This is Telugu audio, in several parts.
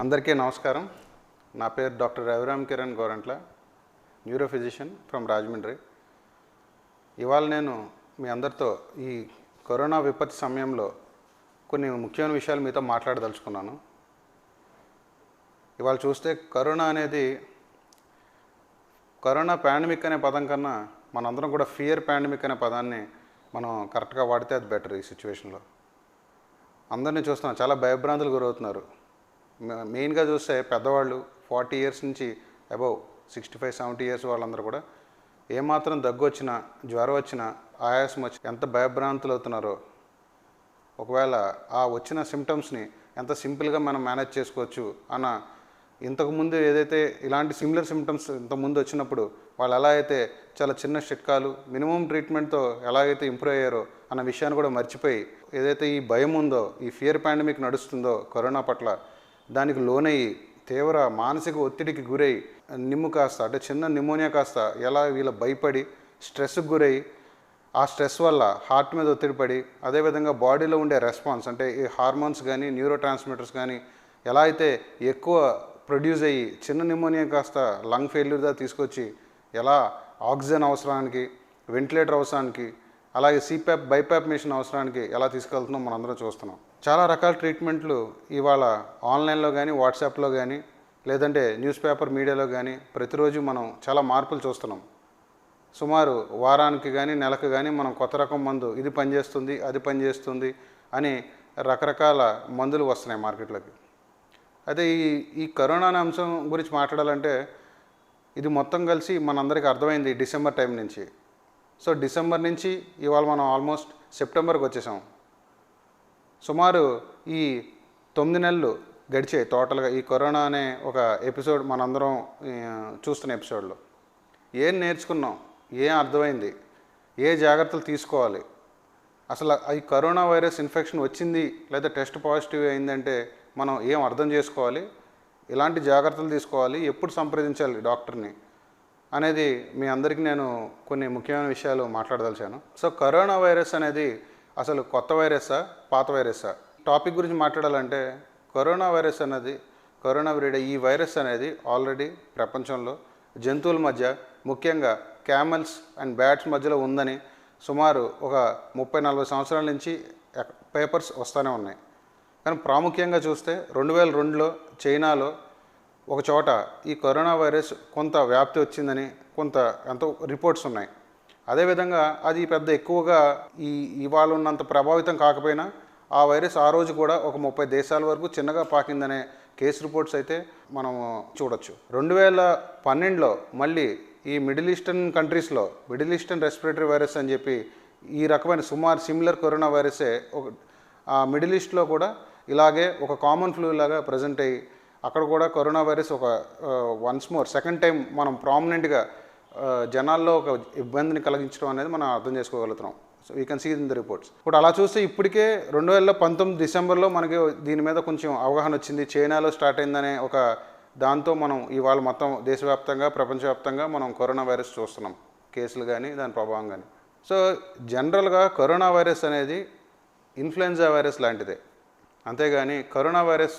అందరికీ నమస్కారం. నా పేరు doctor Raviram Kiran Gorantla neuro physician from Rajahmundry. ఇవాళ నేను మీ అందరితో ఈ కరోనా విపత్తి సమయంలో కొన్ని ముఖ్యమైన విషయాలు మీతో మాట్లాడదలుచుకున్నాను. ఇవాళ చూస్తే కరోనా అనేది కరోనా పాండమిక్ అనే పదం కన్నా మనందరం కూడా ఫియర్ పాండమిక్ అనే పదాన్ని మనం కరెక్ట్గా వాడితే అది బెటర్ ఈ సిచ్యువేషన్లో. అందరినీ చూస్తున్నాం చాలా భయభ్రాంతులు గురవుతున్నారు. మెయిన్గా చూస్తే పెద్దవాళ్ళు ఫార్టీ ఇయర్స్ నుంచి above sixty five seventy years వాళ్ళందరూ కూడా ఏమాత్రం దగ్గు వచ్చినా జ్వరం వచ్చినా ఆయాసం వచ్చి ఎంత భయభ్రాంతులు అవుతున్నారో. ఒకవేళ ఆ వచ్చిన సిమ్టమ్స్ని ఎంత సింపుల్గా మనం మేనేజ్ చేసుకోవచ్చు అన్న ఇంతకుముందు ఏదైతే ఇలాంటి సిమిలర్ సిమ్టమ్స్ ఇంతకుముందు వచ్చినప్పుడు వాళ్ళు ఎలా అయితే చాలా చిన్న చిట్కాలు మినిమం ట్రీట్మెంట్తో ఎలాగైతే ఇంప్రూవ్ అయ్యారో అన్న విషయాన్ని కూడా మర్చిపోయి ఏదైతే ఈ భయం ఉందో ఈ ఫియర్ పాండమిక్ నడుస్తుందో కరోనా పట్ల దానికి లోనయ్యి తీవ్ర మానసిక ఒత్తిడికి గురై నిమ్ము కాస్త అంటే చిన్న నిమోనియా కాస్త ఎలా వీళ్ళ భయపడి స్ట్రెస్కి గురై ఆ స్ట్రెస్ వల్ల హార్ట్ మీద ఒత్తిడి పడి అదేవిధంగా బాడీలో ఉండే రెస్పాన్స్ అంటే ఈ హార్మోన్స్ కానీ న్యూరో ట్రాన్స్మిటర్స్ కానీ ఎలా అయితే ఎక్కువ ప్రొడ్యూస్ అయ్యి చిన్న నిమోనియా కాస్త లంగ్ ఫెయిల్యూర్గా తీసుకొచ్చి ఎలా ఆక్సిజన్ అవసరానికి వెంటిలేటర్ అవసరానికి అలాగే సిప్యాప్ బైప్యాప్ మిషన్ అవసరానికి ఎలా తీసుకెళ్తున్నాం మనందరం చూస్తున్నాం. చాలా రకాల ట్రీట్మెంట్లు ఇవాళ ఆన్లైన్లో కానీ వాట్సాప్లో కానీ లేదంటే న్యూస్ పేపర్ మీడియాలో కానీ ప్రతిరోజు మనం చాలా మార్పులు చూస్తున్నాం. సుమారు వారానికి కానీ నెలకు కానీ మనం కొత్త రకం మందు ఇది పనిచేస్తుంది అది పనిచేస్తుంది అని రకరకాల మందులు వస్తున్నాయి మార్కెట్లోకి. అయితే ఈ ఈ కరోనా అనే అంశం గురించి మాట్లాడాలంటే ఇది మొత్తం కలిసి మనందరికీ అర్థమైంది డిసెంబర్ టైం నుంచి. సో డిసెంబర్ నుంచి ఇవాళ మనం ఆల్మోస్ట్ సెప్టెంబర్కి వచ్చేసాం. సుమారు ఈ తొమ్మిది నెలలు గడిచాయి టోటల్గా. ఈ కరోనా అనే ఒక ఎపిసోడ్ మనందరం చూస్తున్న ఎపిసోడ్లో. ఏం నేర్చుకున్నాం? ఏం అర్థమైంది? ఏ జాగ్రత్తలు తీసుకోవాలి? అసలు ఈ కరోనా వైరస్ ఇన్ఫెక్షన్ వచ్చింది లేదా టెస్ట్ పాజిటివ్ అయిందంటే మనం ఏం అర్థం చేసుకోవాలి? ఎలాంటి జాగ్రత్తలు తీసుకోవాలి? ఎప్పుడు సంప్రదించాలి డాక్టర్ని? అనేది మీ అందరికీ నేను కొన్ని ముఖ్యమైన విషయాలు మాట్లాడదలిచాను. సో కరోనా వైరస్ అనేది అసలు కొత్త వైరస్సా పాత వైరస్సా టాపిక్ గురించి మాట్లాడాలంటే కరోనా వైరస్ అనేది కరోనా విరిడే ఈ వైరస్ అనేది ఆల్రెడీ ప్రపంచంలో జంతువుల మధ్య ముఖ్యంగా క్యామల్స్ అండ్ బ్యాట్స్ మధ్యలో ఉందని సుమారు ఒక ముప్పై నలభై సంవత్సరాల నుంచి పేపర్స్ వస్తూనే ఉన్నాయి. కానీ ప్రాముఖ్యంగా చూస్తే రెండు వేల రెండులో చైనాలో ఒక చోట ఈ కరోనా వైరస్ కొంత వ్యాప్తి వచ్చిందని కొంత ఎంతో రిపోర్ట్స్ ఉన్నాయి. అదేవిధంగా అది పెద్ద ఎక్కువగా ఈ ఇవాళ ఉన్నంత ప్రభావితం కాకపోయినా ఆ వైరస్ ఆ రోజు కూడా ఒక ముప్పై దేశాల వరకు చిన్నగా పాకిందనే కేసు రిపోర్ట్స్ అయితే మనం చూడొచ్చు. రెండు వేల పన్నెండులో మళ్ళీ ఈ మిడిల్ ఈస్టర్న్ కంట్రీస్లో మిడిల్ ఈస్టర్న్ రెస్పిరేటరీ వైరస్ అని చెప్పి ఈ రకమైన సుమారు సిమిలర్ కరోనా వైరసే ఒక ఆ మిడిల్ ఈస్ట్లో కూడా ఇలాగే ఒక కామన్ ఫ్లూ లాగా ప్రజెంట్ అయ్యి అక్కడ కూడా కరోనా వైరస్ ఒక వన్స్ మోర్ సెకండ్ టైం మనం ప్రామినెంట్గా జనాల్లో ఒక ఇబ్బందిని కలిగించడం అనేది మనం అర్థం చేసుకోగలుగుతున్నాం. So we can see in the reports ఇప్పుడు అలా చూస్తే ఇప్పటికే రెండు వేల పంతొమ్మిది డిసెంబర్లో మనకి దీని మీద కొంచెం అవగాహన వచ్చింది. చైనాలో స్టార్ట్ అయిందనే ఒక దాంతో మనం ఇవాళ మొత్తం దేశవ్యాప్తంగా ప్రపంచవ్యాప్తంగా మనం కరోనా వైరస్ చూస్తున్నాం. కేసులు కానీ దాని ప్రభావం కానీ సో జనరల్గా కరోనా వైరస్ అనేది ఇన్ఫ్లుయెన్జా వైరస్ లాంటిదే. అంతేగాని కరోనా వైరస్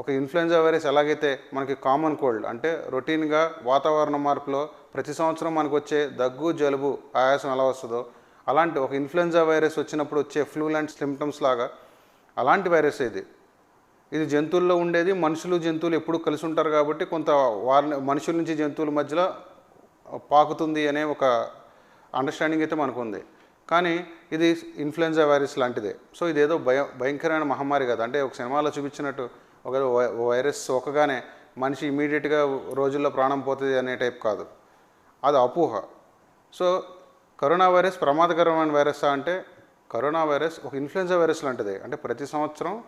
ఒక ఇన్ఫ్లుయెంజా వైరస్ ఎలాగైతే మనకి కామన్ కోల్డ్ అంటే రొటీన్గా వాతావరణ మార్పులో ప్రతి సంవత్సరం మనకు వచ్చే దగ్గు జలుబు ఆయాసం ఎలా వస్తుందో అలాంటి ఒక ఇన్ఫ్లుయెంజా వైరస్ వచ్చినప్పుడు వచ్చే ఫ్లూ లాంటి సిమ్టమ్స్ లాగా అలాంటి వైరస్ ఇది. ఇది జంతువుల్లో ఉండేది మనుషులు జంతువులు ఎప్పుడు కలిసి ఉంటారు కాబట్టి కొంత వారిని మనుషుల నుంచి జంతువుల మధ్యలో పాకుతుంది అనే ఒక అండర్స్టాండింగ్ అయితే మనకు ఉంది కానీ ఇది ఇన్ఫ్లుయెంజా వైరస్ లాంటిదే. సో ఇదేదో భయ భయంకరమైన మహమ్మారి కదా. అంటే ఒక సినిమాలో చూపించినట్టు ఒక వైరస్ సోకగానే మనిషి ఇమీడియట్గా రోజుల్లో ప్రాణం పోతుంది అనే టైప్ కాదు. అది అపోహ. సో కరోనా వైరస్ ప్రమాదకరమైన వైరస్ అంటే కరోనా వైరస్ ఒక ఇన్ఫ్లుయెన్జా వైరస్ లాంటిది. అంటే ప్రతి సంవత్సరం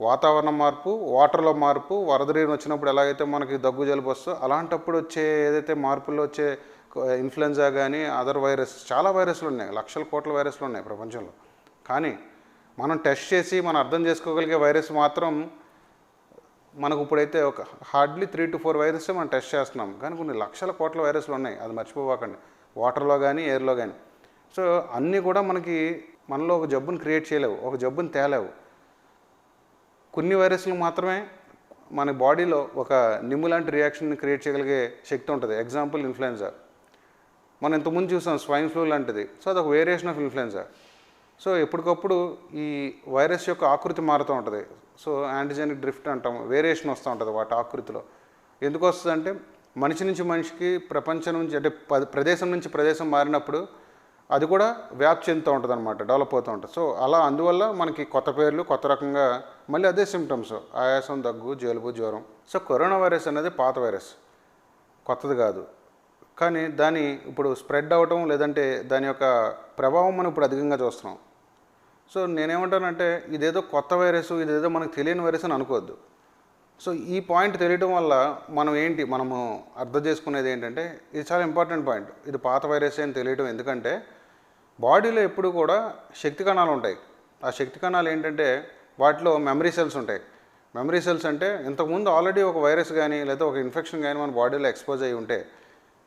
వాతావరణ మార్పు వాటర్లో మార్పు వరద నీరు వచ్చినప్పుడు ఎలాగైతే మనకి దగ్గు జలుబు వస్తుందో అలాంటప్పుడు వచ్చే ఏదైతే మార్పుల్లో వచ్చే ఇన్ఫ్లుయెన్జా కానీ అదర్ వైరస్ చాలా వైరస్లు ఉన్నాయి. లక్షల కోట్ల వైరస్లు ఉన్నాయి ప్రపంచంలో. కానీ మనం టెస్ట్ చేసి మనం అర్థం చేసుకోగలిగే వైరస్ మాత్రం మనకు ఇప్పుడైతే ఒక hardly three to four virus మనం టెస్ట్ చేస్తున్నాం. కానీ కొన్ని లక్షల కోట్ల వైరస్లు ఉన్నాయి. అది మర్చిపోవాకండి. వాటర్లో కానీ ఎయిర్లో కానీ సో అన్నీ కూడా మనకి మనలో ఒక జబ్బుని క్రియేట్ చేయలేవు. ఒక జబ్బుని తేలేవు. కొన్ని వైరస్లు మాత్రమే మన బాడీలో ఒక నిమ్ము లాంటి రియాక్షన్ క్రియేట్ చేయగలిగే శక్తి ఉంటుంది. ఎగ్జాంపుల్ ఇన్ఫ్లుయెన్జా మనం ఇంతకుముందు చూసాం స్వైన్ ఫ్లూ లాంటిది. సో అదొక వేరియేషన్ ఆఫ్ ఇన్ఫ్లుయెన్జా సో ఎప్పటికప్పుడు ఈ వైరస్ యొక్క ఆకృతి మారుతూ ఉంటుంది. సో యాంటీజెనిక్ డ్రిఫ్ట్ అంటాం వేరియేషన్ వస్తూ ఉంటుంది వాటి ఆకృతిలో. ఎందుకు వస్తుంది అంటే మనిషి నుంచి మనిషికి ప్రపంచం నుంచి అంటే ప- ప్రదేశం నుంచి ప్రదేశం మారినప్పుడు అది కూడా వ్యాప్తి చెందుతూ ఉంటుంది అనమాట డెవలప్ అవుతూ ఉంటుంది. సో అలా అందువల్ల మనకి కొత్త పేర్లు కొత్త రకంగా మళ్ళీ అదే సిమ్టమ్స్ ఆయాసం దగ్గు జలుబు జ్వరం. సో కరోనా వైరస్ అనేది పాత వైరస్ కొత్తది కాదు. కానీ దాని ఇప్పుడు స్ప్రెడ్ అవ్వటం లేదంటే దాని యొక్క ప్రభావం మనం ఇప్పుడు అధికంగా చూస్తున్నాం. సో నేనేమంటానంటే ఇదేదో కొత్త వైరస్ ఇదేదో మనకు తెలియని వైరస్ అని అనుకోవద్దు. సో ఈ పాయింట్ తెలియడం వల్ల మనం ఏంటి మనము అర్థం చేసుకునేది ఏంటంటే ఇది చాలా ఇంపార్టెంట్ పాయింట్. ఇది పాత వైరస్ అని తెలియడం ఎందుకంటే బాడీలో ఎప్పుడు కూడా శక్తి కణాలు ఉంటాయి. ఆ శక్తి కణాలు ఏంటంటే వాటిలో మెమరీ సెల్స్ ఉంటాయి. మెమరీ సెల్స్ అంటే ఇంతకుముందు ఆల్రెడీ ఒక వైరస్ కానీ లేదా ఒక ఇన్ఫెక్షన్ కానీ మన బాడీలో ఎక్స్పోజ్ అయి ఉంటే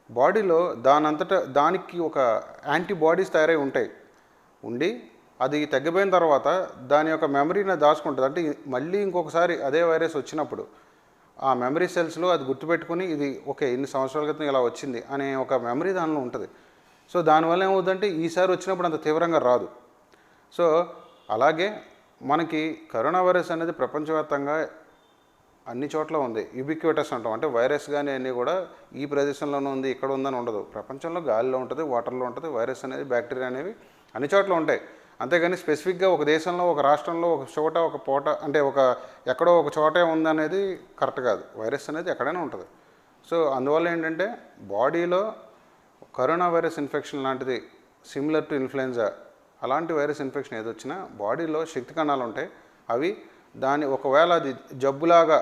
బాడీలో దానంతట దానికి ఒక యాంటీబాడీస్ తయారై ఉంటాయి. ఉండి అది తగ్గిపోయిన తర్వాత దాని యొక్క మెమరీని దాచుకుంటుంది. అంటే మళ్ళీ ఇంకొకసారి అదే వైరస్ వచ్చినప్పుడు ఆ మెమరీ సెల్స్లో అది గుర్తుపెట్టుకుని ఇది ఓకే ఇన్ని సంవత్సరాల క్రితం ఇలా వచ్చింది అనే ఒక మెమరీ దానిలో ఉంటుంది. సో దానివల్ల ఏమవుతుందంటే ఈసారి వచ్చినప్పుడు అంత తీవ్రంగా రాదు. సో అలాగే మనకి కరోనా వైరస్ అనేది ప్రపంచవ్యాప్తంగా అన్ని చోట్ల ఉంది. యూబిక్యూటస్ అంటాం. అంటే వైరస్ కానీ అన్నీ కూడా ఈ ప్రదేశంలోనే ఉంది ఇక్కడ ఉందని ఉండదు. ప్రపంచంలో గాలిలో ఉంటుంది వాటర్లో ఉంటుంది వైరస్ అనేది బ్యాక్టీరియా అనేవి అన్ని చోట్ల ఉంటాయి. అంతేగాని స్పెసిఫిక్గా ఒక దేశంలో ఒక రాష్ట్రంలో ఒక చోట ఒక పూట అంటే ఒక ఎక్కడో ఒక చోటే ఉందనేది కరెక్ట్ కాదు. వైరస్ అనేది ఎక్కడైనా ఉంటుంది. సో అందువల్ల ఏంటంటే బాడీలో కరోనా వైరస్ ఇన్ఫెక్షన్ లాంటిది సిమిలర్ టు ఇన్ఫ్లుయెంజా అలాంటి వైరస్ ఇన్ఫెక్షన్ ఏది వచ్చినా బాడీలో శక్తి కణాలు ఉంటాయి. అవి దాని ఒకవేళ అది జబ్బులాగా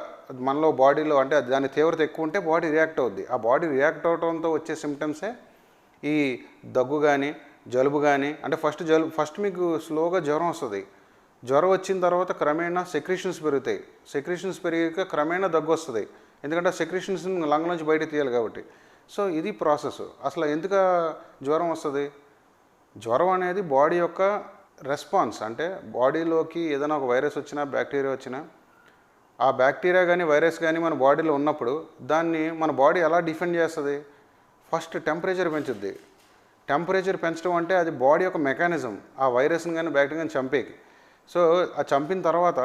మనలో బాడీలో అంటే దాని తీవ్రత ఎక్కువ ఉంటే బాడీ రియాక్ట్ అవుద్ది. ఆ బాడీ రియాక్ట్ అవడంతో వచ్చే సిమ్టమ్సే ఈ దగ్గు కానీ జలుబు కానీ అంటే ఫస్ట్ జలుబు ఫస్ట్ మీకు స్లోగా జ్వరం వస్తుంది. జ్వరం వచ్చిన తర్వాత క్రమేణా సెక్రీషన్స్ పెరుగుతాయి. సెక్రీషన్స్ పెరిగాక క్రమేణా దగ్గు వస్తుంది. ఎందుకంటే సెక్రీషన్స్ లంగ్ నుంచి బయట తీయాలి కాబట్టి. సో ఇది ప్రాసెస్ అసలు ఎందుకు జ్వరం వస్తుంది? జ్వరం అనేది బాడీ యొక్క రెస్పాన్స్ అంటే బాడీలోకి ఏదైనా ఒక వైరస్ వచ్చినా బ్యాక్టీరియా వచ్చినా ఆ బ్యాక్టీరియా కానీ వైరస్ కానీ మన బాడీలో ఉన్నప్పుడు దాన్ని మన బాడీ ఎలా డిఫెండ్ చేస్తుంది? First temperature పెంచుద్ది. టెంపరేచర్ పెంచడం అంటే అది బాడీ యొక్క మెకానిజం. ఆ వైరస్ని కానీ బ్యాక్టీరియా కానీ చంపేకి. సో ఆ చంపిన తర్వాత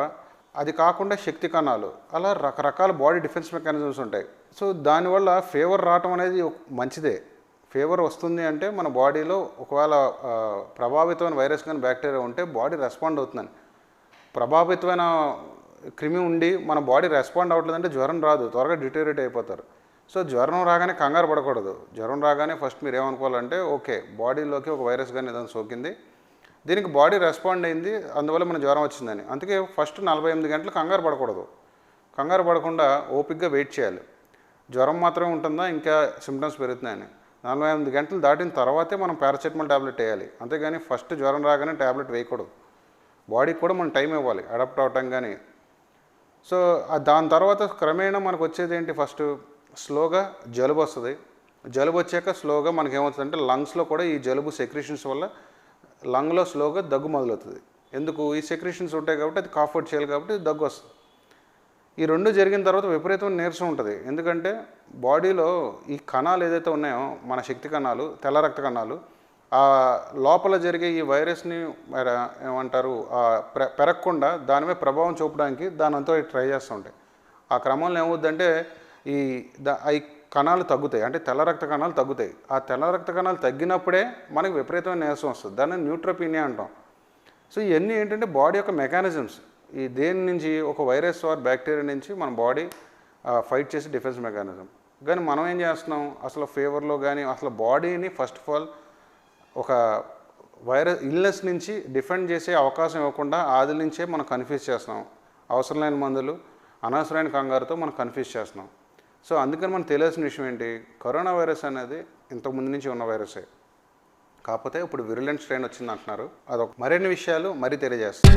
అది కాకుండా శక్తి కణాలు అలా రకరకాల బాడీ డిఫెన్స్ మెకానిజమ్స్ ఉంటాయి. సో దానివల్ల ఫీవర్ రావటం అనేది ఒక మంచిదే. ఫీవర్ వస్తుంది అంటే మన బాడీలో ఒకవేళ ప్రభావితమైన వైరస్ కానీ బ్యాక్టీరియా ఉంటే బాడీ రెస్పాండ్ అవుతుందని. ప్రభావితమైన క్రిమి ఉండి మన బాడీ రెస్పాండ్ అవ్వట్లేదంటే జ్వరం రాదు. త్వరగా డిటేరియట్ అయిపోతారు. సో జ్వరం రాగానే కంగారు పడకూడదు. జ్వరం రాగానే ఫస్ట్ మీరు ఏమనుకోవాలంటే ఓకే బాడీలోకి ఒక వైరస్ కానీ ఏదైనా సోకింది. దీనికి బాడీ రెస్పాండ్ అయింది అందువల్ల మన జ్వరం వచ్చిందని. అందుకే ఫస్ట్ నలభై ఎనిమిది గంటలు కంగారు పడకూడదు. కంగారు పడకుండా ఓపిక్గా వెయిట్ చేయాలి. జ్వరం మాత్రమే ఉంటుందా? ఇంకా సిమ్టమ్స్ పెరుగుతున్నాయని. నలభై ఎనిమిది గంటలు దాటిన తర్వాతే మనం పారాసెటమాల్ ట్యాబ్లెట్ వేయాలి. అంతేగాని ఫస్ట్ జ్వరం రాగానే ట్యాబ్లెట్ వేయకూడదు. బాడీకి కూడా మనం టైం ఇవ్వాలి అడాప్ట్ అవటం కానీ సో దాని తర్వాత క్రమేణా మనకు వచ్చేది ఏంటి ఫస్ట్? స్లోగా జలుబు వస్తుంది. జలుబు వచ్చాక స్లోగా మనకి ఏమవుతుందంటే లంగ్స్లో కూడా ఈ జలుబు సెక్రేషన్స్ వల్ల లంగ్లో స్లోగా దగ్గు మొదలవుతుంది. ఎందుకు? ఈ సెక్రేషన్స్ ఉంటాయి కాబట్టి అది కాఫర్ట్ చేయాలి కాబట్టి దగ్గు వస్తుంది. ఈ రెండు జరిగిన తర్వాత విపరీతమైన నీరసం ఉంటుంది. ఎందుకంటే బాడీలో ఈ కణాలు ఏదైతే ఉన్నాయో మన శక్తి కణాలు తెల్ల రక్త కణాలు ఆ లోపల జరిగే ఈ వైరస్ని ఏమంటారు? పె పెరగకుండా దాని మీద ప్రభావం చూపడానికి దాని అంతా ట్రై చేస్తూ ఉంటాయి. ఆ క్రమంలో ఏమవుద్దంటే ఈ ద ఈ కణాలు తగ్గుతాయి. అంటే తెల్ల రక్త కణాలు తగ్గుతాయి. ఆ తెల్ల రక్త కణాలు తగ్గినప్పుడే మనకి విపరీతమైన నీరసం వస్తుంది. దాన్ని న్యూట్రోపీనియా అంటాం. సో ఇవన్నీ ఏంటంటే బాడీ యొక్క మెకానిజమ్స్. ఈ దేని నుంచి ఒక వైరస్ ఆర్ బ్యాక్టీరియా నుంచి మన బాడీ ఫైట్ చేసే డిఫెన్స్ మెకానిజం. కానీ మనం ఏం చేస్తున్నాం? అసలు ఫీవర్లో కానీ అసలు బాడీని ఫస్ట్ ఆఫ్ ఆల్ ఒక వైరస్ ఇల్నెస్ నుంచి డిఫెండ్ చేసే అవకాశం ఇవ్వకుండా ఆది నుంచే మనం కన్ఫ్యూజ్ చేస్తున్నాం. అవసరం లేని మందులు అనవసరమైన కంగారుతో మనం కన్ఫ్యూజ్ చేస్తున్నాం. సో అందుకని మనం తెలియాల్సిన విషయం ఏంటి? కరోనా వైరస్ అనేది ఇంతకుముందు నుంచి ఉన్న వైరసే. కాకపోతే ఇప్పుడు విరులెంట్ స్ట్రెయిన్ వచ్చింది అంటున్నారు అదొక మరిన్ని విషయాలు మరీ తెలియజేస్తాం